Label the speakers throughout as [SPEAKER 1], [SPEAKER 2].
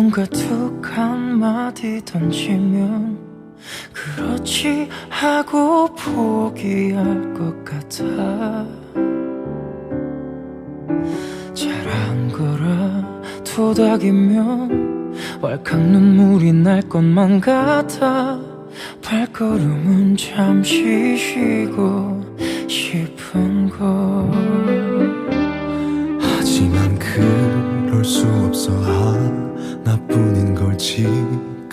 [SPEAKER 1] 누군가 툭 한마디 던지면 그렇지 하고 포기할 것 같아. 잘한 거라 토닥이면 왈칵 눈물이 날 것만 같아. 발걸음은 잠시 쉬고 싶은 걸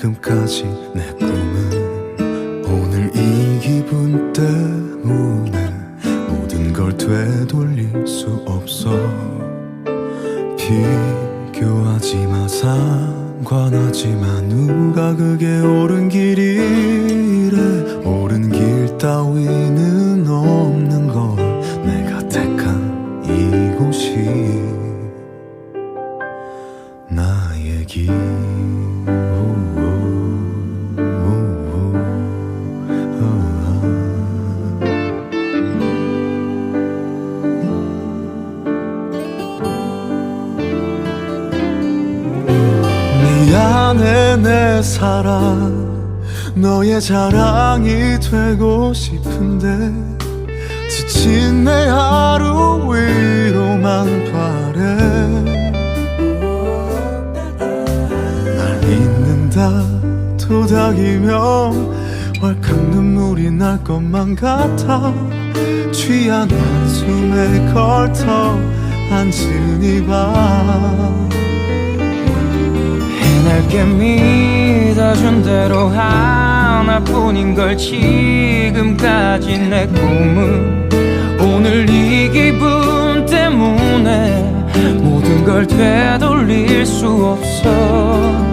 [SPEAKER 2] 지금까지 내 꿈은 오늘 이 기분 때문에 모든 걸 되돌릴 수 없어. 비교하지 마 상관하지 마 누가 그게 옳은 길이래. 옳은 길 따위는 자랑이 되고 싶은데 지친 내 하루 위로만 바래. 날 잊는다 토닥이면 왈칵 눈물이 날 것만 같아. 취한 한숨에 걸터 앉은 이밤
[SPEAKER 1] 해낼게 믿어준 대로 하 나뿐인 걸 지금까지 내 꿈은 오늘 이 기분 때문에 모든 걸 되돌릴 수 없어.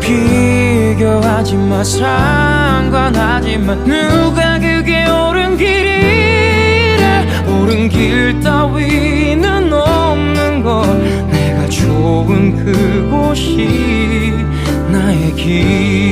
[SPEAKER 1] 비교하지 마 상관하지 마 누가 그게 옳은 길이래? 옳은 길 따위는 없는 걸 내가 좋은 그곳이 나의 길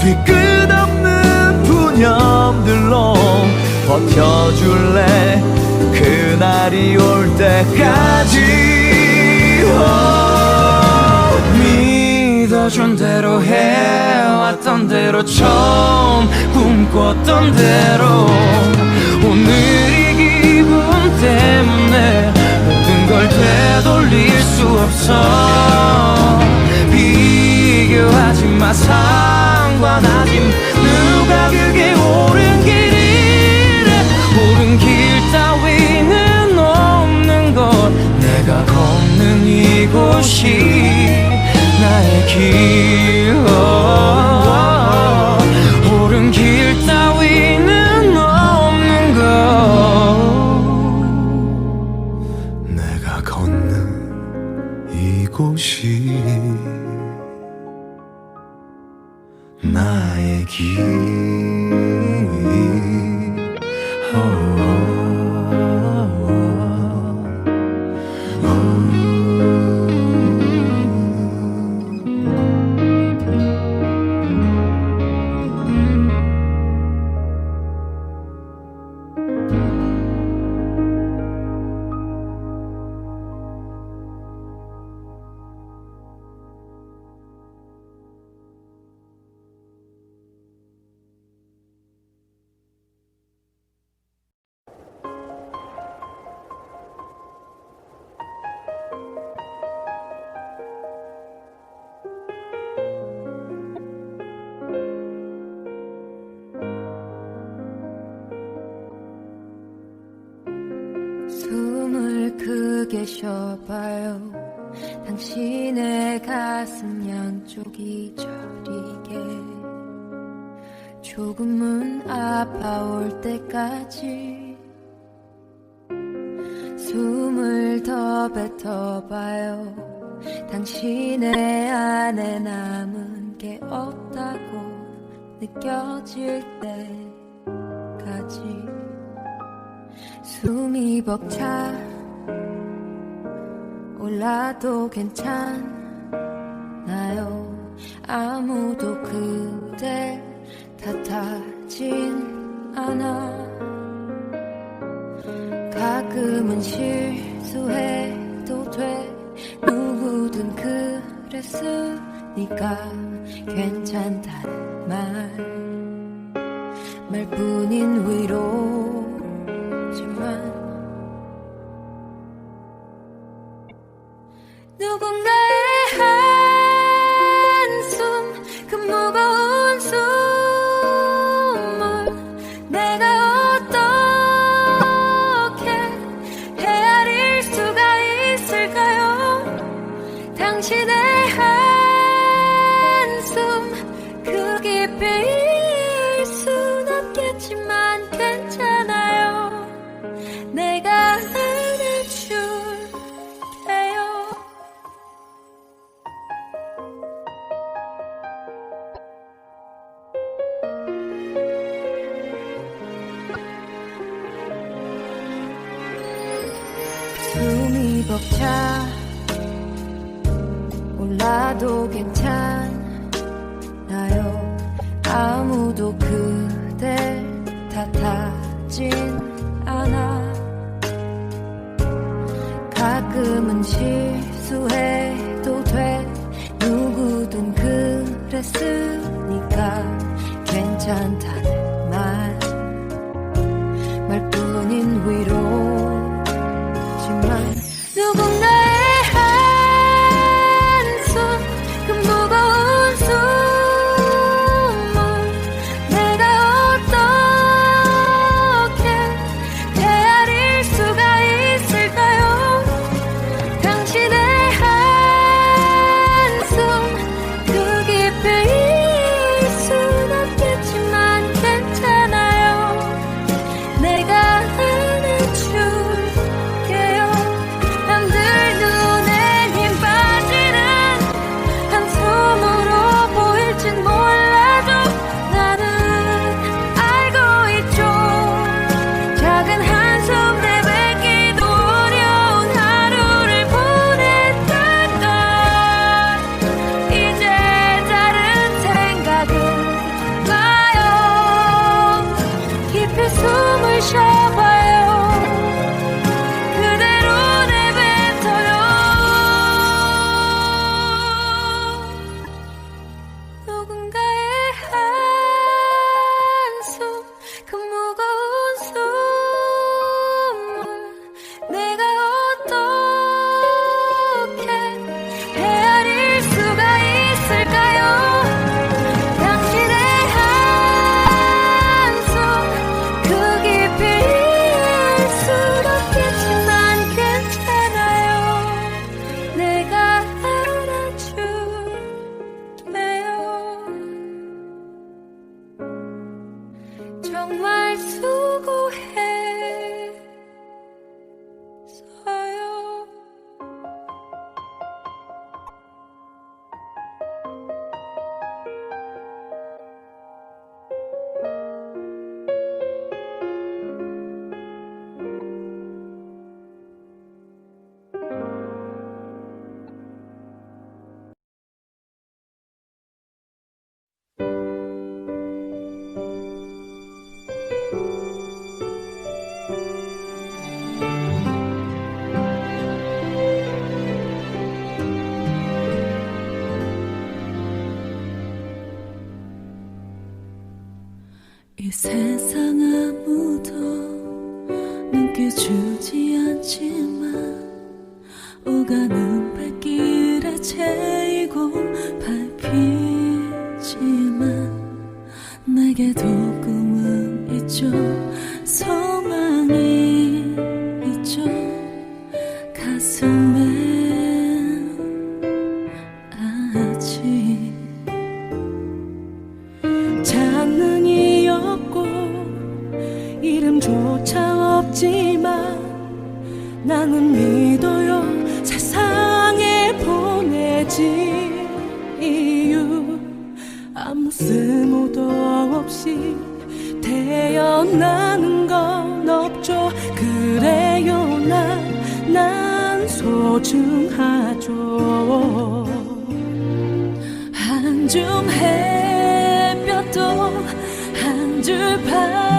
[SPEAKER 2] 뒤끝없는 푸념들로 버텨줄래? 그날이 올 때까지.
[SPEAKER 1] 믿어준 대로 해왔던 대로 처음 꿈꿨던 대로. 오늘 이 기분 때문에 모든 걸 되돌릴 수 없어. 비교하지 마상 관하지 마 누가 그게 옳은 길이래? 옳은 길 따위는 없는 것. 내가 걷는 이곳이 나의 길 어, 옳은 길 따위는 없는 것.
[SPEAKER 2] 내가 걷는 이곳이
[SPEAKER 3] 봐요. 당신의 가슴 양쪽이 저리게. 조금은 아파올 때까지 숨을 더 뱉어봐요. 당신의 안에 남은 게 없다고 느껴질 때까지 숨이 벅차 올라도 괜찮아요. 아무도 그대 탓하진 않아. 가끔은 실수해도 돼. 누구든 그랬으니까 괜찮단 말. 말뿐인 위로 이
[SPEAKER 4] 세상 아무도 눈길 주지 않지만 오가는 발길에 채이고 밟히지만 내게도 꿈은 있죠. 소망이 있죠. 난 소중하죠. 한줌 햇볕도 한줄 바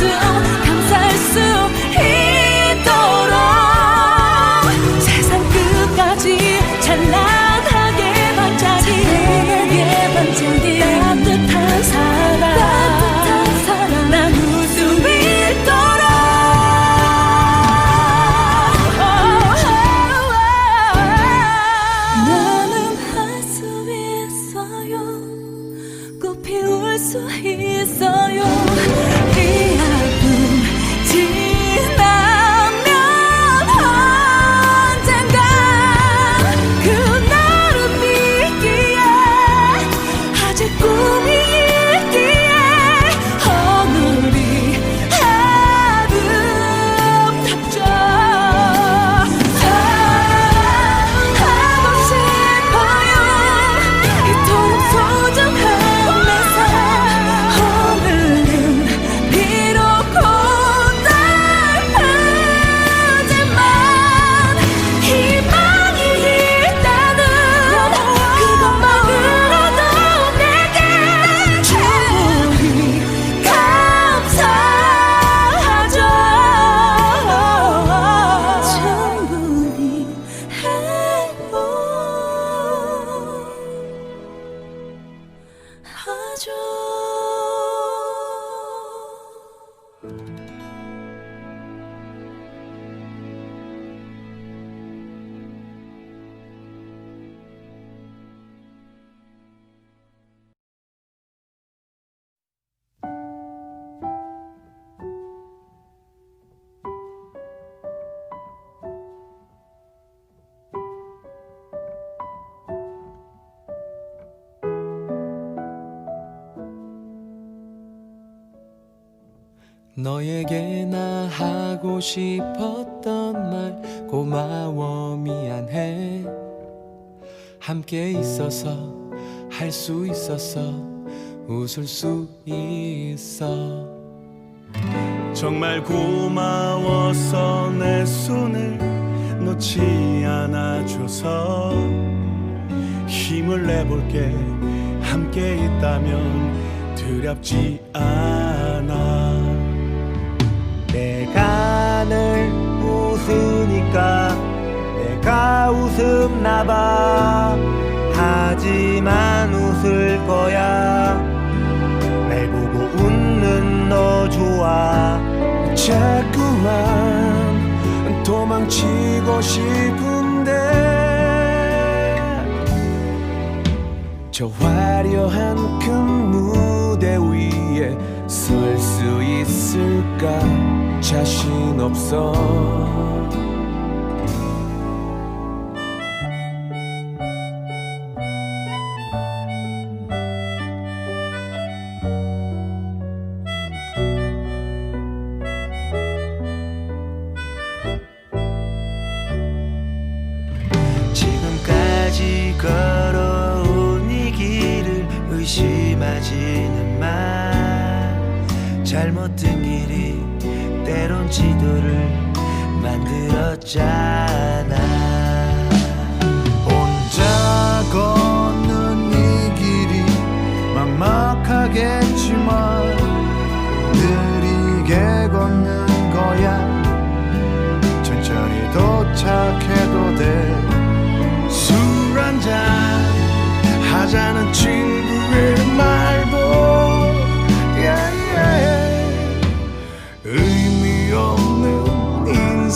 [SPEAKER 4] still
[SPEAKER 5] 너에게 나 하고 싶었던 말 고마워 미안해. 함께 있어서 할 수 있어서 웃을 수 있어.
[SPEAKER 6] 정말 고마워서 내 손을 놓지 않아줘서 힘을 내볼게. 함께 있다면 두렵지 않아.
[SPEAKER 7] 내가 늘 웃으니까 내가 웃음나봐. 하지만 웃을 거야. 날 보고 웃는 너 좋아.
[SPEAKER 6] 자꾸만 도망치고 싶은데. 저 화려한 큰 무대 위에 설 수 있을까 자신 없어.
[SPEAKER 7] 지금까지 걸어온 이 길을 의심하지는 마 잘못된 길이 때론 지도를 만들었잖아. 혼자 걷는 이 길이 막막하겠지만 느리게 걷는 거야. 천천히 도착해도 돼.
[SPEAKER 6] 술 한잔 하자는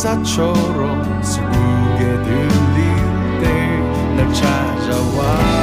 [SPEAKER 6] 인사처럼 슬프게 들릴 때 날 찾아와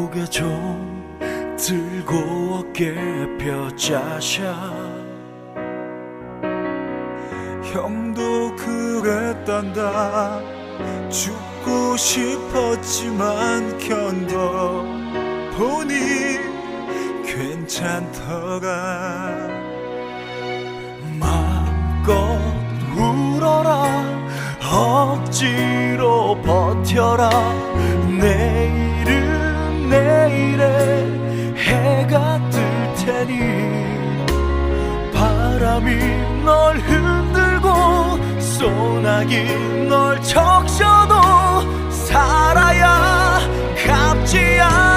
[SPEAKER 6] 고개 좀 들고 어깨 펴자샤. 형도 그랬단다. 죽고 싶었지만 견뎌 보니 괜찮더라. 마음껏 울어라. 억지로 버텨라. 내 테니 바람이 널 흔들고 소나기 널 적셔도 살아야 갚지 않겠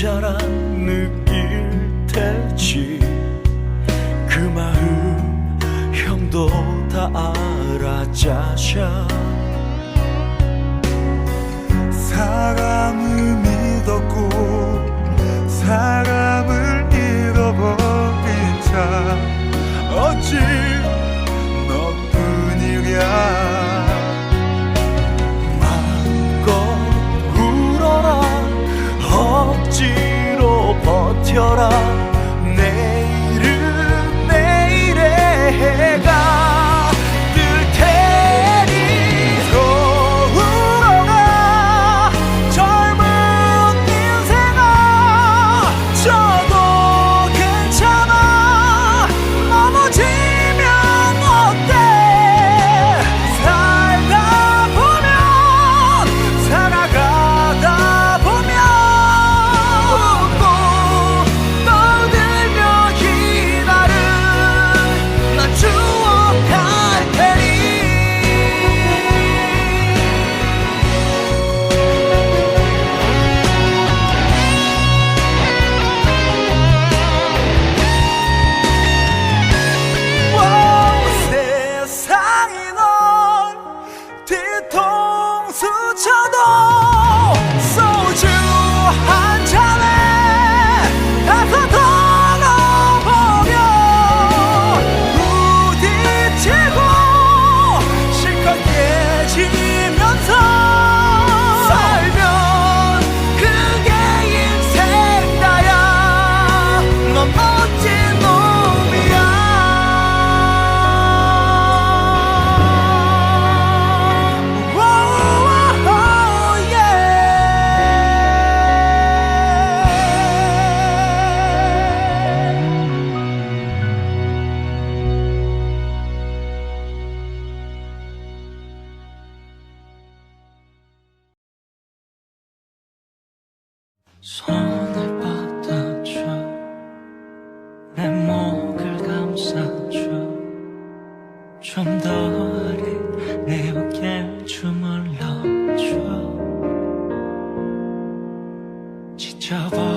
[SPEAKER 5] 자라 지쳐